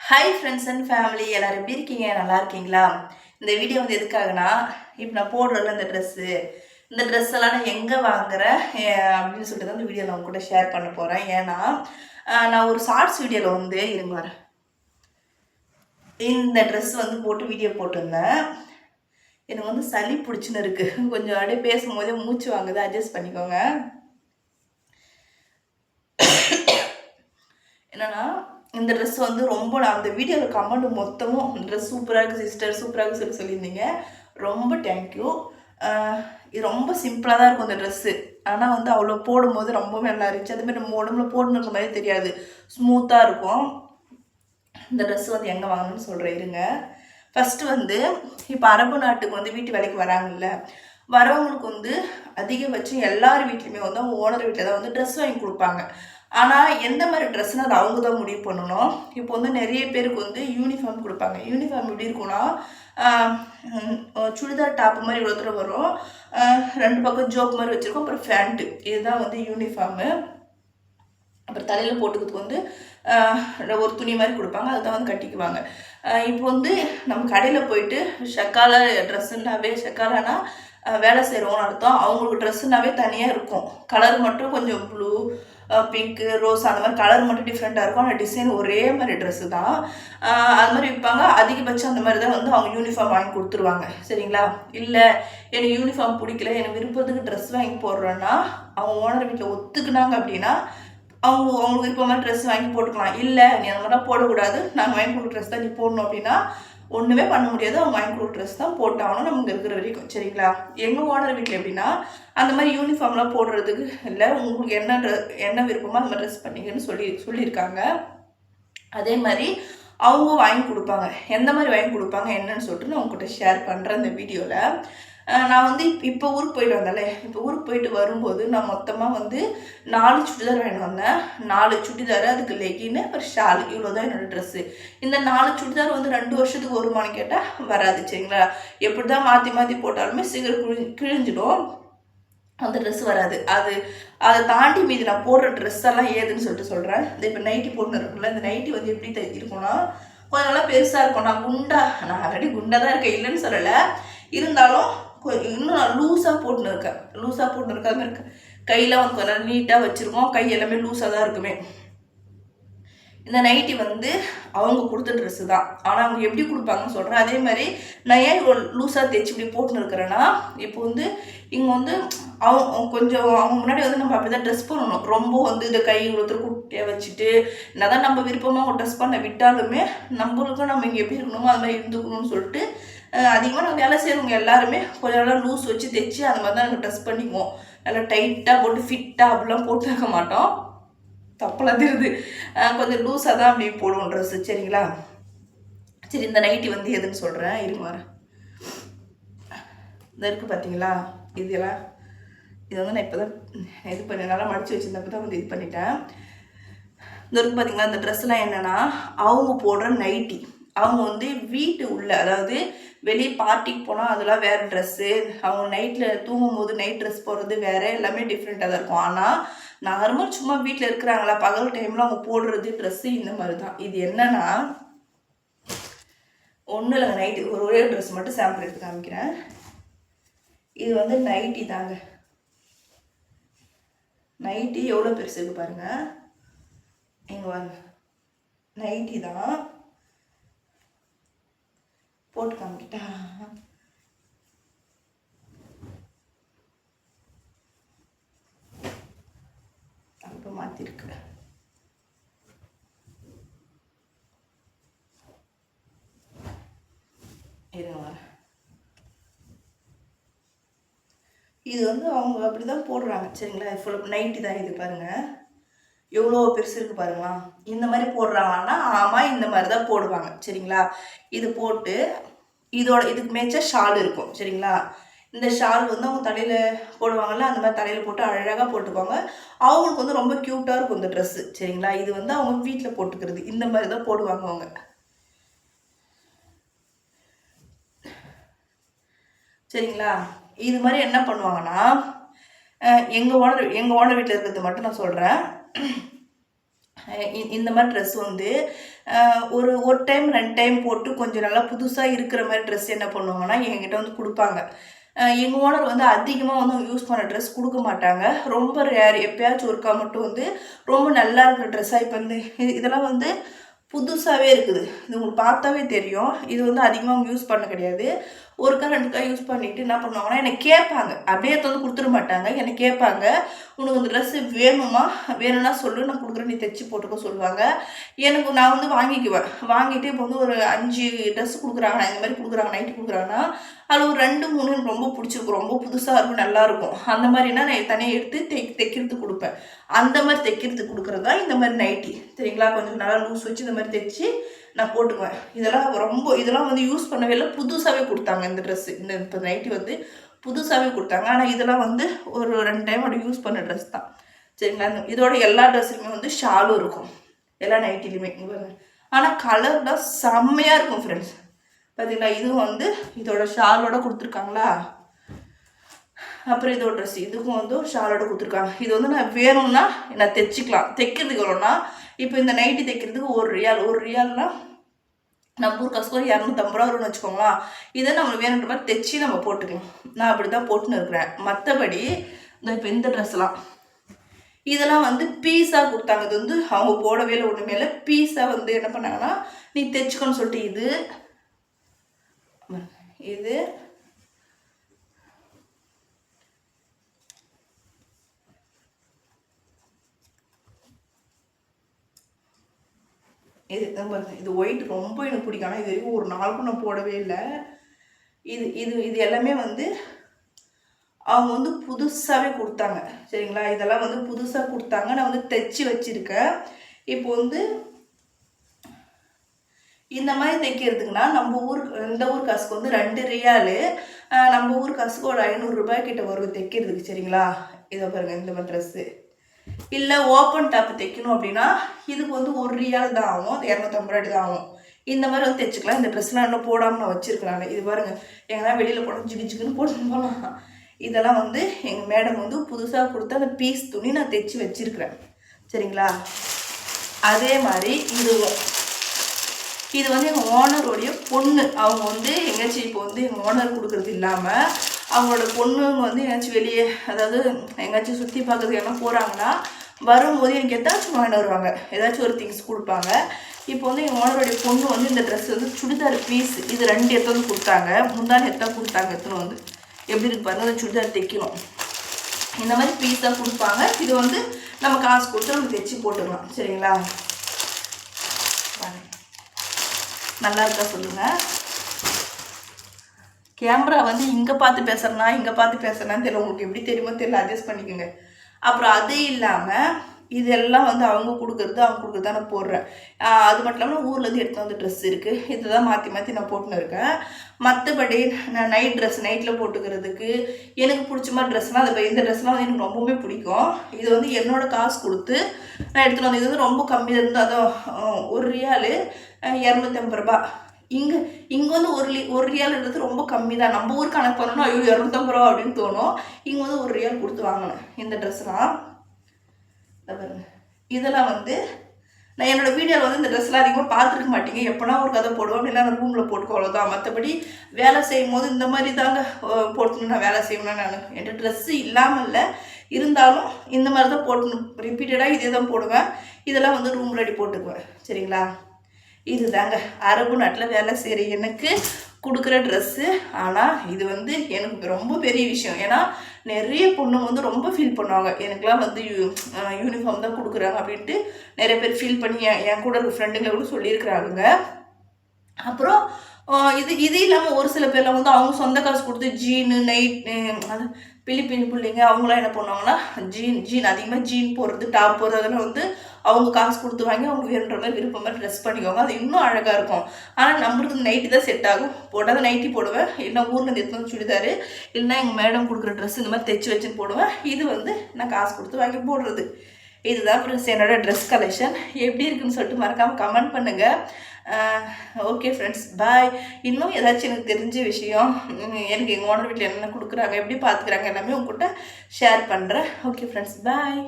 Hi friends and family எல்லாரும் எப்படி இருக்கீங்க? நல்லா இருக்கீங்களா? இந்த வீடியோ வந்து எதுக்காகனா இப்போ நான் போடுறல இந்த ட்ரெஸ்ஸு இந்த ட்ரெஸ் எல்லாம் நான் எங்கே வாங்குறேன் அப்படின்னு சொல்லிட்டு தான் இந்த வீடியோ நான் உங்க கூட ஷேர் பண்ண போகிறேன் ஏன்னா நான் ஒரு ஷார்ட்ஸ் வீடியோவில் வந்து இருங்க வரேன் இந்த ட்ரெஸ் வந்து போட்டு வீடியோ போட்டிருந்தேன். எனக்கு வந்து சளி பிடிச்சின்னு இருக்குது கொஞ்சம் அப்படியே பேசும்போதே மூச்சு வாங்குது. அட்ஜஸ்ட் பண்ணிக்கோங்க. என்னன்னா இந்த ட்ரெஸ் வந்து ரொம்ப நான் அந்த வீடியோவில் கமெண்ட் மொத்தமும் இந்த ட்ரெஸ் சூப்பராக இருக்குது சிஸ்டர் சூப்பராக இருக்குது சொல்லி சொல்லியிருந்தீங்க. ரொம்ப தேங்க்யூ இது ரொம்ப சிம்பிளாக தான் இருக்கும் இந்த ட்ரெஸ்ஸு ஆனால் வந்து அவ்வளோ போடும்போது ரொம்பவே நல்லா இருந்துச்சு. அதுமாதிரி நம்ம உடம்புல போடணும் மாதிரி தெரியாது. ஸ்மூத்தாக இருக்கும். இந்த ட்ரெஸ் வந்து எங்கே வாங்கணும்னு சொல்கிறேன் இருங்க. ஃபஸ்ட்டு வந்து இப்போ அரபு நாட்டுக்கு வந்து வீட்டு வேலைக்கு வராங்கல்ல வரவங்களுக்கு வந்து அதிகபட்சம் எல்லார் வீட்லேயுமே வந்து அவங்க ஓனர் வீட்டில் தான் வந்து ட்ரெஸ் வாங்கி கொடுப்பாங்க. ஆனால் எந்த மாதிரி ட்ரெஸ்னு அது அவங்க தான் முடிவு பண்ணணும். இப்போ வந்து நிறைய பேருக்கு வந்து யூனிஃபார்ம் கொடுப்பாங்க. யூனிஃபார்ம் எப்படி இருக்குன்னா சுடிதார் டாப் மாதிரி இவ்வளோ தூரம் வரும். ரெண்டு பக்கம் ஜோப் மாதிரி வச்சுருக்கோம். அப்புறம் ஃபேண்ட்டு இதுதான் வந்து யூனிஃபார்மு அப்புறம் தலையில் போட்டுக்கிறதுக்கு வந்து ஒரு துணி மாதிரி கொடுப்பாங்க. அதை தான் வந்து கட்டிக்குவாங்க. இப்போ வந்து நம்ம கடையில் போயிட்டு ஷக்கால ட்ரெஸ்ஸுன்னாவே ஷக்காலானா வேலை செய்கிறவங்கன்னு அர்த்தம். அவங்களுக்கு ட்ரெஸ்ஸுனாவே தனியாக இருக்கும். கலர் மட்டும் கொஞ்சம் ப்ளூ பிங்க்கு ரோஸ் அந்த மாதிரி கலர் மட்டும் டிஃப்ரெண்ட்டாக இருக்கும். ஆனால் டிசைன் ஒரே மாதிரி ட்ரெஸ்ஸு தான். அது மாதிரி விற்பாங்க. அதிகபட்சம் அந்த மாதிரி தான் வந்து அவங்க யூனிஃபார்ம் வாங்கி கொடுத்துருவாங்க. சரிங்களா? இல்லை எனக்கு யூனிஃபார்ம் பிடிக்கல. எனக்கு விருப்பத்துக்கு ட்ரெஸ் வாங்கி போடுறேன்னா அவங்க ஓனர் வீட்டில் ஒத்துக்குனாங்க அப்படின்னா அவங்க அவங்களுக்கு விருப்பமான ட்ரெஸ் வாங்கி போட்டுக்கலாம். இல்லை நீ அந்த மாதிரிலாம் போடக்கூடாது. நாங்கள் வாங்கி கொடுக்குற ட்ரெஸ் தான் நீ போடணும் அப்படின்னா ஒன்றுமே பண்ண முடியாது. அவங்க வாங்கி கொடுக்குற ட்ரெஸ் தான் போட்டாகணும் நமக்கு இருக்கிற வரைக்கும். சரிங்களா? எங்கள் ஓனர் வீட்டில் எப்படின்னா அந்த மாதிரி யூனிஃபார்ம்லாம் போடுறதுக்கு இல்லை உங்களுக்கு என்ன ட்ரெஸ் என்ன விருப்பமோ அந்த மாதிரி ட்ரெஸ் பண்ணிங்கன்னு சொல்லி சொல்லியிருக்காங்க. அதே மாதிரி அவங்க வாங்கி கொடுப்பாங்க. எந்த மாதிரி வாங்கி கொடுப்பாங்க என்னன்னு சொல்லிட்டு நான் உங்ககிட்ட ஷேர் பண்ணுறேன் இந்த வீடியோவில் நான் வந்து இப்போ ஊருக்கு போயிட்டு வந்தாலே இப்போ ஊருக்கு போயிட்டு வரும்போது நான் மொத்தமாக வந்து நாலு சுடிதார் வாங்கிட்டு வந்தேன். நாலு சுடிதார் அதுக்கு லெகின்னு ஒரு ஷால் இவ்வளோ தான் என்னோடய ட்ரெஸ்ஸு இந்த நாலு சுடிதார் வந்து ரெண்டு வருஷத்துக்கு வருமானு கேட்டால் வராது சரிங்களா? எப்படி தான் மாற்றி மாற்றி போட்டாலுமே சீக்கிரம் கிழி கிழிஞ்சிடும். அந்த ட்ரெஸ் வராது. அது அதை தாண்டி மீதி நான் போடுற ட்ரெஸ் எல்லாம் ஏதுன்னு சொல்லிட்டு சொல்கிறேன் இந்த இப்போ நைட்டி போட்டுன்னு இருக்குல்ல இந்த நைட்டி வந்து எப்படி தை- கொஞ்சம் நல்லா பெருசாக இருக்கும். நான் குண்டா நான் ஆல்ரெடி குண்டாக தான் இருக்கேன் இல்லைன்னு சொல்லலை. இருந்தாலும் கொ- இன்னும் நான் லூஸாக போட்டுன்னு இருக்கேன் லூஸாக போட்டுன்னு இருக்க. மாதிரி கையெல்லாம் வந்து கொஞ்சம் நீட்டாக வச்சுருக்கோம் கை எல்லாமே லூஸாக தான் இருக்குமே. இந்த நைட்டி வந்து அவங்க கொடுத்த ட்ரெஸ்ஸு தான். ஆனால் அவங்க எப்படி கொடுப்பாங்கன்னு சொல்கிறேன் அதே மாதிரி நான் ஏன் இவ்வளோ லூஸாக தைச்சு இப்படி போட்டுன்னு இருக்கிறேன்னா இப்போ வந்து இங்கே வந்து அவங்க கொஞ்சம் அவங்க முன்னாடி வந்து நம்ம அப்படி தான் ட்ரெஸ் பண்ணணும். ரொம்ப வந்து இந்த கை ஒருத்தர் குட்டியாக வச்சுட்டு என்னதான் நம்ம விருப்பமாக ட்ரெஸ் பண்ண விட்டாலுமே நம்மளுக்கும் நம்ம இங்கே எப்படி இருக்கணுமோ அது மாதிரி இருந்துக்கணும்னு சொல்லிட்டு அதிகமாக நாங்கள் வேலை செய்கிறவங்க எல்லாருமே கொஞ்சம் நல்லா லூஸ் வச்சு தைச்சு அந்த மாதிரி தான் நாங்கள் ட்ரெஸ் பண்ணிக்குவோம். நல்லா டைட்டாக போட்டு ஃபிட்டாக அப்படிலாம் போட்டு இருக்க மாட்டோம். தப்பெல்லாம் தெரியுது கொஞ்சம் லூஸாக தான் அப்படி போடுவோம் ட்ரெஸ்ஸு சரிங்களா? சரி இந்த நைட்டி வந்து எதுன்னு சொல்கிறேன் இருங்க வரேன். இந்த இருக்குது பார்த்தீங்களா இதெல்லாம் இது வந்து நான் இப்போ தான் இது பண்ணி நல்லா மடித்து வச்சுருந்தப்போ தான் வந்து இது பண்ணிட்டேன். இந்த இருக்குது பார்த்தீங்களா இந்த ட்ரெஸ்லாம் என்னென்னா அவங்க போடுற நைட்டி அவங்க வந்து வீட்டு உள்ள அதாவது வெளியே பார்ட்டிக்கு போனால் அதெல்லாம் வேறு ட்ரெஸ்ஸு அவங்க நைட்டில் தூங்கும் போது நைட் ட்ரெஸ் போடுறது வேறு எல்லாமே டிஃப்ரெண்ட்டாக தான் இருக்கும். ஆனால் நார்மல் சும்மா வீட்டில் இருக்கிறாங்களா பகல் டைமில் அவங்க போடுறது ட்ரெஸ்ஸு இந்த மாதிரி தான் இது என்னன்னா ஒன்றும் இல்லைங்க நைட்டு ஒரு ஒரே ட்ரெஸ் மட்டும் சாம்பிள் எடுத்து காமிக்கிறேன். இது வந்து நைட்டி தாங்க. நைட்டி எவ்வளோ பெருசு பாருங்கள் பாருங்க. இங்கே வாங்க நைட்டி தான். போட்டு காமிக்கிட்டா அப்போ மாற்றிருக்கு இது வந்து அவங்க அப்படி தான் போடுறாங்க சரிங்களா? ஃபுல் நைட்டி தான் இது பாருங்க. எவ்வளோ பெருசு இருக்கு பாருங்களா? இந்த மாதிரி போடுறாங்கன்னா ஆமாம் இந்த மாதிரி தான் போடுவாங்க சரிங்களா? இது போட்டு இதோட இதுக்கு மேட்சாக ஷால் இருக்கும் சரிங்களா? இந்த ஷால் வந்து அவங்க தலையில் போடுவாங்கல்ல அந்த மாதிரி தலையில் போட்டு அழகாக போட்டுப்பாங்க அவங்களுக்கு வந்து ரொம்ப க்யூட்டாக இருக்கும் இந்த ட்ரெஸ்ஸு சரிங்களா? இது வந்து அவங்க வீட்டில் போட்டுக்கிறது இந்த மாதிரி தான் போடுவாங்க அவங்க. சரிங்களா? இது மாதிரி என்ன பண்ணுவாங்கன்னா எங்கள் ஓனர் எங்கள் ஓனர் வீட்டில் இருக்கிறது மட்டும் நான் சொல்கிறேன் இந்த மாதிரி ட்ரெஸ் வந்து ஒரு ஒரு டைம் ரெண்டு டைம் போட்டு கொஞ்சம் நல்லா புதுசாக இருக்கிற மாதிரி ட்ரெஸ் என்ன பண்ணுவாங்கன்னா என்கிட்ட வந்து கொடுப்பாங்க. எங்கள் ஓனர் வந்து அதிகமாக வந்து யூஸ் பண்ண ட்ரெஸ் கொடுக்க மாட்டாங்க. ரொம்ப ரேர் எப்பயாச்சும் ஒருக்கா மட்டும் வந்து ரொம்ப நல்லா இருக்கிற ட்ரெஸ்ஸாக இப்போ வந்து இதெல்லாம் வந்து புதுசாகவே இருக்குது. இது உங்களுக்கு பார்த்தாவே தெரியும். இது வந்து அதிகமாக அவங்க யூஸ் பண்ண கிடையாது. ஒருக்கா ரெண்டுக்கா யூஸ் பண்ணிட்டு என்ன பண்ணுவாங்கன்னா என்னை கேட்பாங்க. அப்படியே வந்து கொடுத்துட மாட்டாங்க. என்னை கேட்பாங்க. உனக்கு அந்த ட்ரெஸ்ஸு வேணுமா? வேணும்னா சொல்லு. நான் கொடுக்குறேன். நீ தைச்சி போட்டுக்க சொல்லுவாங்க. எனக்கு நான் வந்து வாங்கிக்குவேன். வாங்கிட்டு இப்போ வந்து ஒரு அஞ்சு ட்ரெஸ் கொடுக்குறாங்கண்ணா இந்த மாதிரி கொடுக்குறாங்க. நைட்டு கொடுக்குறாங்கன்னா அதில் ஒரு ரெண்டு மூணு எனக்கு ரொம்ப பிடிச்சிருக்கும். ரொம்ப புதுசாக இருக்கும் நல்லாயிருக்கும் அந்த மாதிரினா நான் தனியாக எடுத்து தை தைக்கிறதுக்கு கொடுப்பேன். அந்த மாதிரி தைக்கிறதுக்கு கொடுக்குறது தான் இந்த மாதிரி நைட்டி சரிங்களா? கொஞ்சம் நல்லா லூஸ் வச்சு இந்த மாதிரி தைச்சி நான் போட்டுக்குவேன். இதெல்லாம் ரொம்ப இதெல்லாம் வந்து யூஸ் பண்ணவே இல்லை. புதுசாகவே கொடுத்தாங்க இந்த ட்ரெஸ்ஸு இந்த இப்போ நைட்டி வந்து புதுசாகவே கொடுத்தாங்க. ஆனால் இதெல்லாம் வந்து ஒரு ரெண்டு டைம் அப்படி யூஸ் பண்ண ட்ரெஸ் தான். சரிங்களா? இதோட எல்லா ட்ரெஸ்ஸுமே வந்து ஷாலும் இருக்கும். எல்லா நைட்டிலையுமே ஆனால் கலர் ஆனால் செம்மையாக இருக்கும் ஃப்ரெண்ட்ஸ் பார்த்தீங்களா இதுவும் வந்து இதோட ஷாலோட கொடுத்துருக்காங்களா? அப்புறம் இதோட ட்ரெஸ் இதுக்கும் வந்து ஷாலோட கொடுத்துருக்காங்க. இது வந்து நான் வேணும்னா நான் தைச்சிக்கலாம். தைக்கிறதுக்கு எவ்வளோனா இப்போ இந்த நைட்டி தைக்கிறதுக்கு ஒரு ரியால் ஒரு ரியால்னா நம்ம ஊர் கஷ்டம் இரநூத்தம்பது ரூபா வரும்னு வச்சுக்கோங்களேன். இதை நம்ம வேணுன்ற மாதிரி தைச்சி நம்ம போட்டுக்கலாம். நான் அப்படி தான் போட்டுன்னு இருக்கிறேன். மற்றபடி இந்த இப்போ இந்த ட்ரெஸ்லாம் இதெல்லாம் வந்து பீஸாக கொடுத்தாங்க. இது வந்து அவங்க போடவே இல்லை ஒன்றுமே இல்லை. பீஸாக வந்து என்ன பண்ணாங்கன்னா நீ தைச்சிக்கோன்னு சொல்லிட்டு இது இது இது பாருங்க. இது ஒயிட் ரொம்ப எனக்கு பிடிக்கும். ஆனால் இது வரைக்கும் ஒரு நாளுக்கும் நான் போடவே இல்லை. இது இது இது எல்லாமே வந்து அவங்க வந்து புதுசாகவே கொடுத்தாங்க. சரிங்களா? இதெல்லாம் வந்து புதுசாக கொடுத்தாங்க. நான் வந்து தைச்சி வச்சுருக்கேன். இப்போ வந்து இந்த மாதிரி தைக்கிறதுக்குன்னா நம்ம ஊர் இந்த ஊர் காசுக்கு வந்து ரெண்டு ரியாலு நம்ம ஊர் காசுக்கு ஒரு ஐநூறுரூபாய் கிட்ட வரும் தைக்கிறதுக்கு சரிங்களா? இதை பாருங்க இந்த மாதிரி ட்ரெஸ்ஸு இல்லை ஓப்பன் டாப் தைக்கணும் அப்படின்னா இதுக்கு வந்து ஒரு ரியால் தான் ஆகும் அது இரநூத்தம்பது ரூபாய் தான் ஆகும். இந்த மாதிரி வந்து தைச்சிக்கலாம். இந்த ட்ரெஸ்லாம் இன்னும் போடாமல் நான் வச்சுருக்கலாம் இது பாருங்கள் எங்கன்னா வெளியில் போட ஜிகு ஜிகுன்னு போட்டு போகலாம் இதெல்லாம் வந்து எங்கள் மேடம் வந்து புதுசாக கொடுத்த அந்த பீஸ் துணி நான் தைச்சி வச்சிருக்கிறேன். சரிங்களா? அதே மாதிரி இதுவும் இது வந்து எங்கள் ஓனருடைய பொண்ணு. அவங்க வந்து எங்கேயாச்சும் இப்போ வந்து எங்கள் ஓனர் கொடுக்குறது இல்லாமல் அவங்களோட பொண்ணுங்க வந்து எங்கேயாச்சும் வெளியே அதாவது எங்கேயாச்சும் சுற்றி பார்க்குறதுக்கு எல்லாம் போகிறாங்கன்னா வரும்போது எனக்கு ஏதாச்சும் வாங்கிட்டு வருவாங்க. ஏதாச்சும் ஒரு திங்ஸ் கொடுப்பாங்க. இப்போ வந்து எங்கள் ஓனருடைய பொண்ணு வந்து இந்த ட்ரெஸ் வந்து சுடிதார் பீஸ் இது ரெண்டு எடுத்து வந்து கொடுத்தாங்க. முந்தாள் எத்தனை கொடுத்தாங்க. எத்தனை வந்து எப்படி இருக்கு பாருங்க. அந்த சுடிதார் தைக்கணும். இந்த மாதிரி பீஸாக கொடுப்பாங்க. இது வந்து நம்ம காசு கொடுத்து நம்ம தைச்சி போட்டுக்கலாம். சரிங்களா பாருங்க நல்லா இருக்கா சொல்லுங்கள் கேமரா வந்து இங்கே பார்த்து பேசுகிறேன்னா இங்கே பார்த்து பேசுகிறேன்னு தெரியல. உங்களுக்கு எப்படி தெரியுமோ தெரியல அட்ஜஸ்ட் பண்ணிக்கோங்க. அப்புறம் அது இல்லாமல் இதெல்லாம் வந்து அவங்க கொடுக்குறது அவங்க கொடுக்குறது தான் நான் போடுறேன். அது மட்டும் இல்லாமல் ஊர்லேருந்து எடுத்து வந்து ட்ரெஸ் இருக்குது இதுதான் மாற்றி மாற்றி நான் போட்டுன்னு இருக்கேன். மற்றபடி நான் நைட் ட்ரெஸ் நைட்டில் போட்டுக்கிறதுக்கு எனக்கு பிடிச்ச மாதிரி ட்ரெஸ்னால் அது இந்த ட்ரெஸ்லாம் வந்து எனக்கு ரொம்பவே பிடிக்கும். இது வந்து என்னோட காசு கொடுத்து நான் எடுத்துகிட்டு வந்து இது வந்து ரொம்ப கம்மியாக இருந்து அதான் ஒரு ரியாலு இரநூத்தம்பது ரூபா. இங்கே இங்கே வந்து ஒரு லி ஒரு ரியால்ன்றது ரொம்ப கம்மி தான். நம்ம ஊர் கணக்கு பண்ணணும் ஐயோ இரநூத்தம்பது ரூபா அப்படின்னு தோணும். இங்கே வந்து ஒரு ரியால் கொடுத்து வாங்கினேன் இந்த ட்ரெஸ்லாம் பாருங்க இதெல்லாம் வந்து நான் என்னோடய வீடியோவில் வந்து இந்த ட்ரெஸ்லாம் அதிகமாக பார்த்துருக்க மாட்டீங்க. எப்போனா ஒரு கதை போடுவோம் அப்படின்னா நான் ரூமில் போட்டுக்கோ அவ்வளோதான் மற்றபடி வேலை செய்யும் போது இந்த மாதிரி தாங்க போட்டுன்னு நான் வேலை செய்யணும்னா நான் என்கிட்ட ட்ரெஸ்ஸு இல்லாமல் இல்லை. இருந்தாலும் இந்த மாதிரி தான் போட்டு ரிப்பீட்டடாக இதே தான் போடுவேன். இதெல்லாம் வந்து ரூம் ரெடி போட்டுக்குவேன். சரிங்களா? இதுதாங்க. அரபு நாட்டில் வேலை செய்கிற எனக்கு கொடுக்குற ட்ரெஸ்ஸு ஆனால் இது வந்து எனக்கு ரொம்ப பெரிய விஷயம். ஏன்னா நிறைய பொண்ணுங்க வந்து ரொம்ப ஃபீல் பண்ணுவாங்க. எனக்குலாம் வந்து யூ யூனிஃபார்ம் தான் கொடுக்குறாங்க அப்படின்ட்டு நிறைய பேர் ஃபீல் பண்ணி என் கூட இருக்க ஃப்ரெண்டுங்களை கூட சொல்லியிருக்கிறாங்க அப்புறம் இது இது இல்லாமல் ஒரு சில பேர்லாம் வந்து அவங்க சொந்த காசு கொடுத்து ஜீனு நைட் அது பிலிப்பின் பிள்ளைங்க அவங்களாம் என்ன பண்ணுவாங்கன்னா ஜீன் ஜீன் அதிகமாக ஜீன் போடுறது டாப் போடுறது அதெல்லாம் வந்து அவங்க காசு கொடுத்து வாங்கி அவங்க வேணுன்ற மாதிரி விருப்பம் மாதிரி ட்ரெஸ் பண்ணிக்குவாங்க. அது இன்னும் அழகாக இருக்கும். ஆனால் நம்மளுக்கு நைட்டு தான் செட் ஆகும். போட்டால் நைட்டி போடுவேன். இல்லைன்னா ஊரில் எடுத்து சுடிதார் சுடிதாரு இல்லைன்னா எங்கள் மேடம் கொடுக்குற ட்ரெஸ் இந்த மாதிரி தைச்சி வச்சுன்னு போடுவேன். இது வந்து நான் காசு கொடுத்து வாங்கி போடுறது. இதுதான் ஃப்ரெண்ட்ஸ் என்னோடய ட்ரெஸ் கலெக்ஷன் எப்படி இருக்குன்னு சொல்லிட்டு மறக்காமல் கமெண்ட் பண்ணுங்கள் ஓகே ஃப்ரெண்ட்ஸ் பாய் இன்னும் ஏதாச்சும் எனக்கு தெரிஞ்ச விஷயம் எனக்கு எங்கள் ஓனர் வீட்டில் என்னென்ன கொடுக்குறாங்க எப்படி பார்த்துக்குறாங்க எல்லாமே உங்கள்கிட்ட ஷேர் பண்ணுறேன் ஓகே ஃப்ரெண்ட்ஸ் பாய்